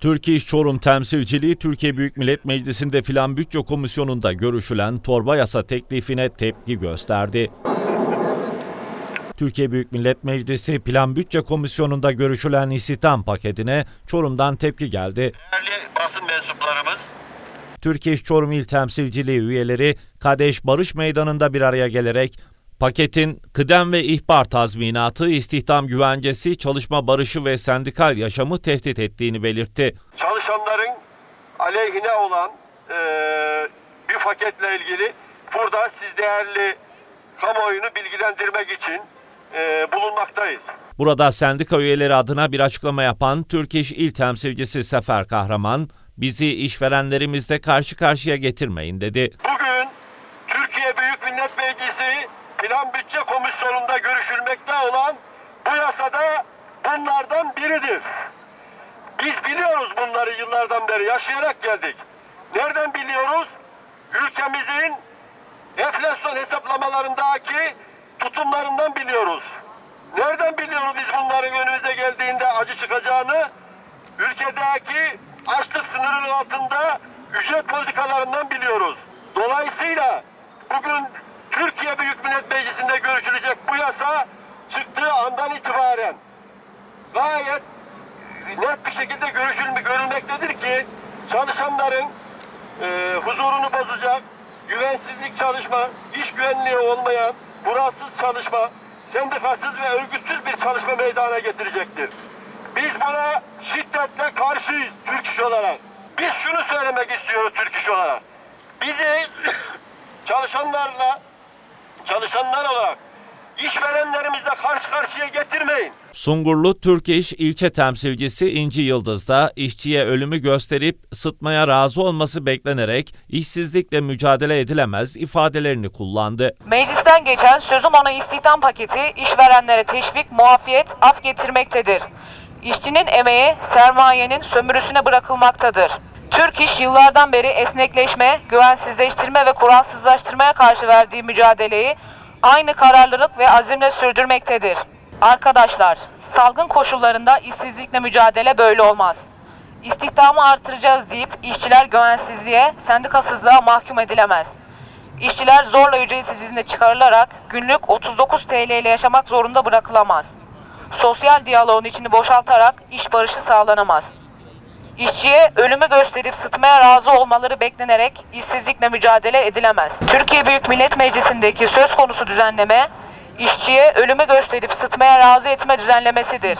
Türkiye İş Çorum temsilciliği Türkiye Büyük Millet Meclisi'nde Plan Bütçe Komisyonu'nda görüşülen torba yasa teklifine tepki gösterdi. Türkiye Büyük Millet Meclisi Plan Bütçe Komisyonu'nda görüşülen istihdam paketine Çorum'dan tepki geldi. Değerli basın mensuplarımız, Türkiye İş Çorum İl Temsilciliği üyeleri Kadeş Barış Meydanı'nda bir araya gelerek paketin kıdem ve ihbar tazminatı, istihdam güvencesi, çalışma barışı ve sendikal yaşamı tehdit ettiğini belirtti. çalışanların aleyhine olan eee, bir paketle ilgili burada siz değerli kamuoyunu bilgilendirmek için eee, bulunmaktayız. Burada sendika üyeleri adına bir açıklama yapan Türk İş İl Temsilcisi Sefer Kahraman, bizi işverenlerimizle karşı karşıya getirmeyin dedi. Bugün Türkiye Büyük Millet Meclisi Plan Bütçe Komisyonu'nda görüşülmekte olan bu yasada bunlardan biridir. Biz biliyoruz bunları yıllardan beri yaşayarak geldik. Nereden biliyoruz? Ülkemizin enflasyon hesaplamalarındaki tutumlarından biliyoruz. Nereden biliyoruz biz bunların önümüze geldiğinde acı çıkacağını? Ülkedeki açlık sınırının altında ücret politikalarından biliyoruz. Dolayısıyla bugün Türkiye Büyük Millet Meclisi'nde görüşülecek bu yasa çıktığı andan itibaren gayet net bir şekilde görüşülme, görülmektedir ki çalışanların e, huzurunu bozacak, güvensizlik çalışma, iş güvenliği olmayan, kuralsız çalışma, sendikasız ve örgütsüz bir çalışma meydana getirecektir. Biz buna şiddetle karşıyız Türk İş olarak. Biz şunu söylemek istiyoruz Türk İş olarak. Bizi çalışanlarla, çalışanlar olarak işverenlerimizle karşı karşıya getirmeyin. Sungurlu Türk İş ilçe temsilcisi İnci Yıldız da işçiye ölümü gösterip sıtmaya razı olması beklenerek işsizlikle mücadele edilemez ifadelerini kullandı. Meclisten geçen sözüm ona istihdam paketi işverenlere teşvik, muafiyet, af getirmektedir. İşçinin emeği sermayenin sömürüsüne bırakılmaktadır. Türk İş yıllardan beri esnekleşme, güvensizleştirme ve kuralsızlaştırmaya karşı verdiği mücadeleyi aynı kararlılık ve azimle sürdürmektedir. Arkadaşlar, salgın koşullarında işsizlikle mücadele böyle olmaz. İstihdamı artıracağız deyip işçiler güvensizliğe, sendikasızlığa mahkum edilemez. İşçiler zorla ücretsiz izne çıkarılarak günlük 39 TL ile yaşamak zorunda bırakılamaz. Sosyal diyaloğun içini boşaltarak iş barışı sağlanamaz. İşçiye ölümü gösterip sıtmaya razı olmaları beklenerek işsizlikle mücadele edilemez. Türkiye Büyük Millet Meclisi'ndeki söz konusu düzenleme, işçiye ölümü gösterip sıtmaya razı etme düzenlemesidir.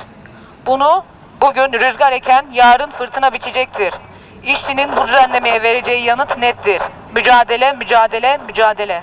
Bunu bugün rüzgar eken yarın fırtına biçecektir. İşçinin bu düzenlemeye vereceği yanıt nettir. Mücadele, mücadele, mücadele.